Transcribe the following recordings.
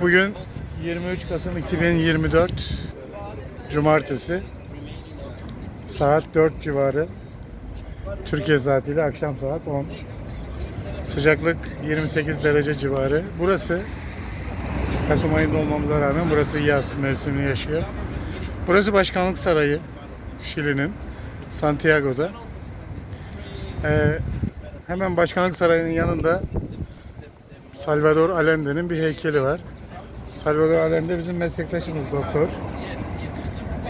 Bugün 23 Kasım 2024 Cumartesi. Saat 4 civarı Türkiye saatiyle akşam saat 10 sıcaklık 28 derece civarı. Burası Kasım ayında olmamıza rağmen burası yaz mevsimini yaşıyor. Burası Başkanlık Sarayı Şili'nin Santiago'da. Ee, hemen Başkanlık Sarayı'nın yanında Salvador Allende'nin bir heykeli var. Salvador Allende bizim meslektaşımız doktor.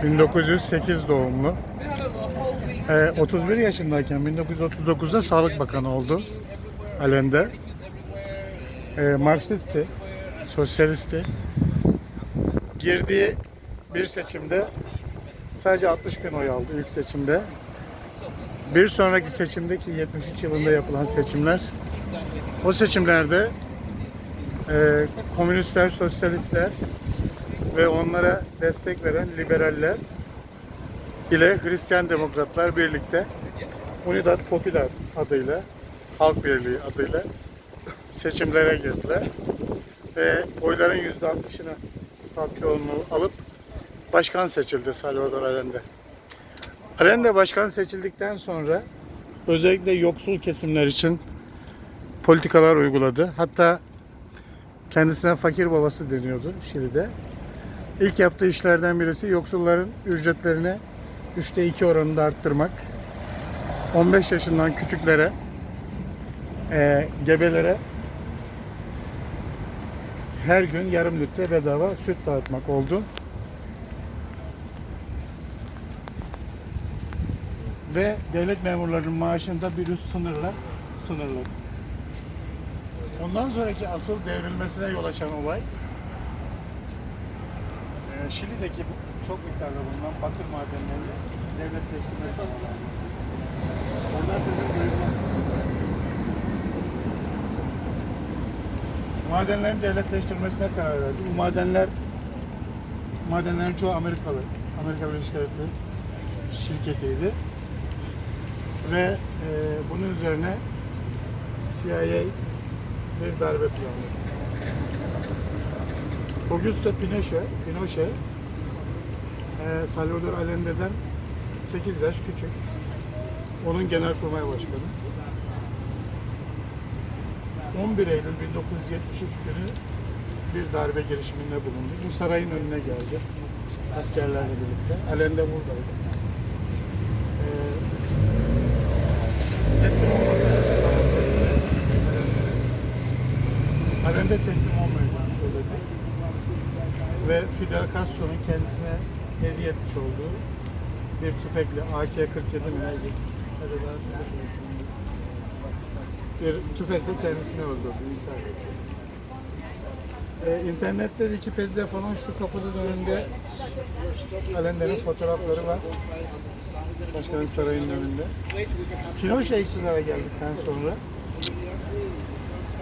1908 doğumlu. Ee, 31 yaşındayken 1939'da Sağlık Bakanı oldu Allende. Ee, Marksisti, sosyalisti. Girdiği bir seçimde sadece 60 bin oy aldı ilk seçimde. Bir sonraki seçimdeki 73 yılında yapılan seçimler o seçimlerde e, komünistler, sosyalistler ve onlara destek veren liberaller ile Hristiyan demokratlar birlikte Unidad Popular adıyla, Halk Birliği adıyla seçimlere girdiler. Ve oyların %60'ını salt alıp başkan seçildi Salvador Allende. Allende başkan seçildikten sonra özellikle yoksul kesimler için politikalar uyguladı. Hatta kendisine fakir babası deniyordu Şili'de. İlk yaptığı işlerden birisi yoksulların ücretlerini 3'te 2 oranında arttırmak. 15 yaşından küçüklere, e, gebelere her gün yarım litre bedava süt dağıtmak oldu. Ve devlet memurlarının maaşını da bir üst sınırla sınırladı. Ondan sonraki asıl devrilmesine yol açan olay e, Şili'deki bu çok miktarda bulunan bakır madenlerini devletleştirme kararı Oradan sizin duyurması. Madenlerin devletleştirmesine karar verdi. Bu madenler madenlerin çoğu Amerikalı. Amerika Birleşik Devletleri şirketiydi. Ve e, bunun üzerine CIA bir darbe planladı. Augusto Pinochet, Pinochet e, Salvador Allende'den 8 yaş küçük. Onun genelkurmay başkanı. 11 Eylül 1973 günü bir darbe girişiminde bulundu. Bu sarayın önüne geldi. Askerlerle birlikte. Allende buradaydı. E, teslim olmadı. Allende teslim olmayacağını söyledi. Ve Fidel Castro'nun kendisine hediye etmiş olduğu bir tüfekle AK-47 mi? Bir tüfekle kendisini öldürdü. intihar etti. Ee, internette Wikipedia'da falan şu kapının önünde Allende'nin fotoğrafları var. Başkanlık Sarayı'nın önünde. Pinochet iktidara geldikten sonra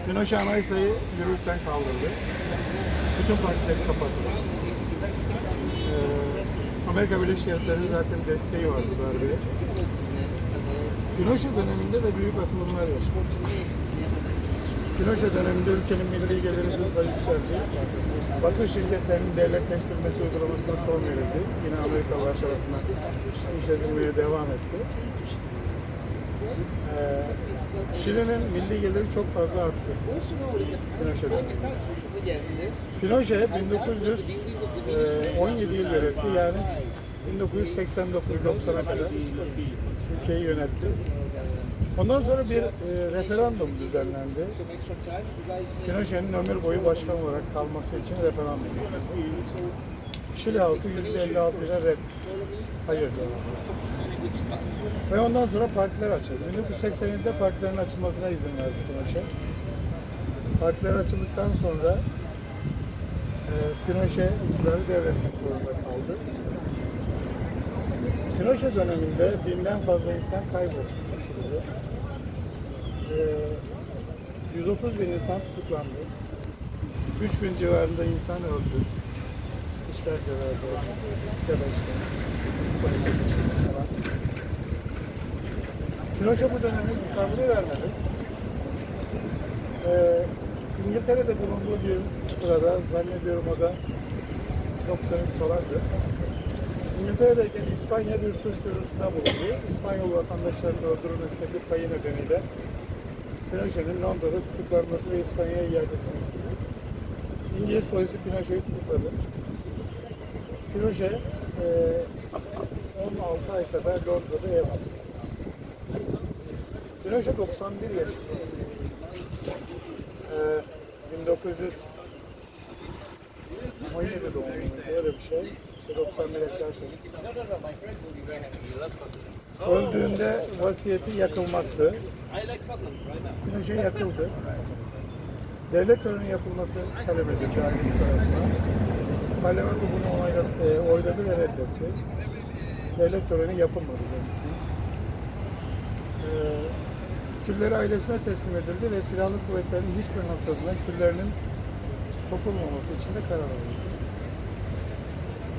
Pinochet Anayasa'yı yürürlükten kaldırdı. Bütün partileri kapattı. Ee, Amerika Birleşik Devletleri'nin zaten desteği vardı darbeye. Pinochet döneminde de büyük atılımlar yaşandı. Pinochet döneminde ülkenin milli geliri hızla yükseldi. Bakın şirketlerinin devletleştirilmesi uygulamasına son verildi. Yine Amerikalılar tarafından işletilmeye devam etti. Ee, Şili'nin milli geliri çok fazla arttı. Pinochet döneminde. Pinochet 1917 yıl yönetti yani 1989-90'a kadar ülkeyi yönetti. Ondan sonra bir e, referandum düzenlendi. Pinochet'in ömür boyu başkan olarak kalması için referandum. Şili halkı %56 ile red, hayır Ve ondan sonra partiler açıldı. 1987'de partilerin açılmasına izin verdi Pinochet. Partiler açıldıktan sonra e, Pinochet iktidarı devretmek zorunda kaldı. Pinochet döneminde binden fazla insan kaybolmuştu Şili'de. E, 130 bin insan tutuklandı. 3 bin civarında insan öldü. Falan. Pinochet bu dönemin hesabını vermedi. Ee, İngiltere'de bulunduğu bir sırada zannediyorum o da 93 falandı. İngiltere'deyken İspanya bir suç duyurusunda bulundu. İspanyol vatandaşlarının öldürülmesindeki payı nedeniyle Pinochet'in Londra'da tutuklanması ve İspanya'ya iadesini istedi. İngiliz polisi Pinochet'i tutukladı. Pinochet eee 16 ay kadar Londra'da ev hapsi. Pinochet 91 yaşında. Eee 1917 doğumlu böyle bir şey. İşte 91 eklerseniz. Öldüğünde vasiyeti yakılmaktı. Pinochet yakıldı. Devlet töreni yapılması talep edildi. Parlamento bunu onayladı, e, oyladı ve reddetti. Devlet töreni yapılmadı kendisine. Ee, külleri ailesine teslim edildi ve silahlı kuvvetlerin hiçbir noktasından küllerinin sokulmaması için de karar alındı.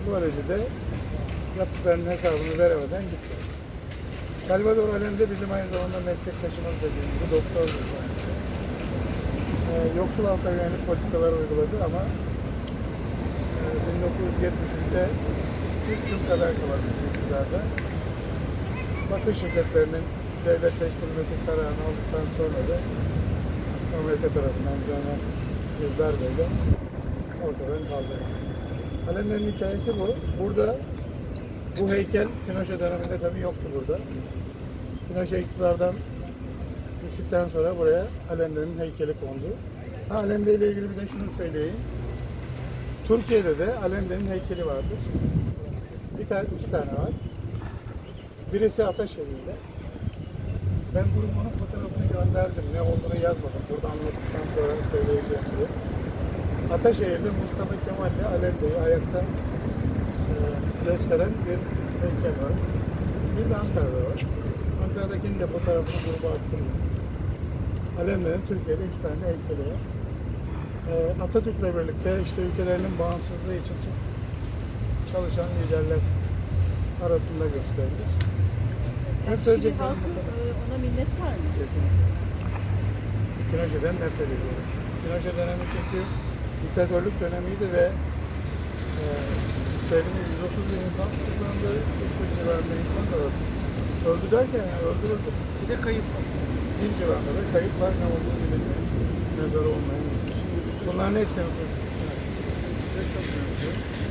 Böylece de yaptıklarının hesabını veremeden gitti. Salvador Allende bizim aynı zamanda meslektaşımız dediğim gibi doktor bir kendisi. Ee, yoksul halka yönelik politikalar uyguladı ama 1973'te üç yıl kadar kalabildi iktidarda. Bakır şirketlerinin devletleştirilmesi kararını aldıktan sonra da Amerika tarafından düzenlenen bir darbeyle ortadan kaldırıldı. Allende'nin hikayesi bu. Burada bu heykel Pinochet döneminde tabii yoktu burada. Pinochet iktidardan düştükten sonra buraya Allende'nin heykeli kondu. Ha, Allende ile ilgili bir de şunu söyleyeyim. Türkiye'de de Allende'nin heykeli vardır. Bir tane, iki tane var. Birisi Ataşehir'de. Ben grubunun fotoğrafını gönderdim. Ne olduğunu yazmadım. Burada anlattıktan sonra söyleyeceğim diye. Ataşehir'de Mustafa Kemal ile Alende'yi ayakta e, gösteren bir heykel var. Bir de Ankara'da var. Ankara'dakinin de fotoğrafını gruba attım. Alende'nin Türkiye'de iki tane heykeli var. E, Atatürk'le birlikte işte ülkelerinin bağımsızlığı için çalışan liderler arasında gösterilir. Hep Şili söyleyeceklerim bu kadar. e, ona minnettar mı? Kesinlikle. Pinochet'den nefret ediyoruz. Pinochet dönemi çünkü diktatörlük dönemiydi ve e, söylediğim 130 bin insan tutuklandı, 3 bin civarında insan da öldü. Öldü derken yani öldürüldü. Bir de kayıp var. Bin civarında da kayıp var ne olduğu bilinmiyor. Mezarı olmayan insan. Bunların hepsinin suçlusu. Ve çok önemli.